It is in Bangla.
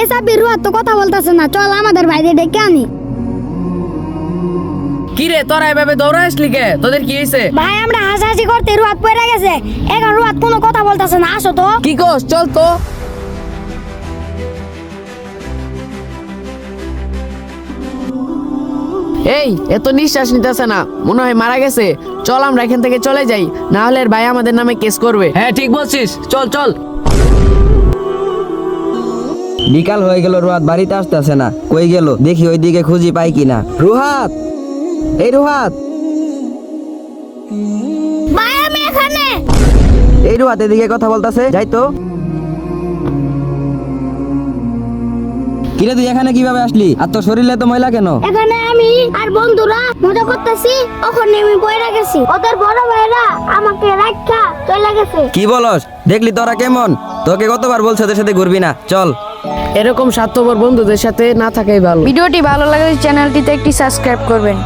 এ সাবির তো কথা বলতেছে না চল আমাদের বাইরে ডেকে আনি। কি রে তোরা এভাবে দৌড়া আসলি কে? তোদের কি হয়েছে ভাই আমরা হাসাহাসি করতে রুয়াত পড়ে গেছে। এখন রুয়াত কোনো কথা বলতেছে না আসো তো। কি কস চল তো। এই এত নিঃশ্বাস নিতেছে না মনে হয় মারা গেছে। চল আমরা এখান থেকে চলে যাই না হলে ভাই আমাদের নামে কেস করবে। হ্যাঁ ঠিক বলছিস। চল চল। বিকাল হয়ে গেল রোহাত বাড়িতে আসতেছে না। কই গেল? দেখি ওইদিকে খুঁজি পাই কিনা। রুহাত! এই রুহাত! ভাই আমি এখানে! এই রুহাত এদিকে কথা বলতাছে? যাই তো। কিরে তুই এখানে কীভাবে আসলি? আর তোর শরীরে তো ময়লা কেন? এখানে আমি আর বন্ধুরা মজা করতেছি। ওখানে আমি বইরা গেছি। ওদের বড় ভাইরা আমাকে রাখা চলে গেছে। কি বলস? দেখলি তোরা কেমন? তোকে কতবার বলছে ওদের সাথে ঘুরবি না? চল। এরকম স্বার্থপর বন্ধুদের সাথে না থাকাই ভালো। ভিডিওটি ভালো লাগলে চ্যানেলটিতে একটি সাবস্ক্রাইব করবেন।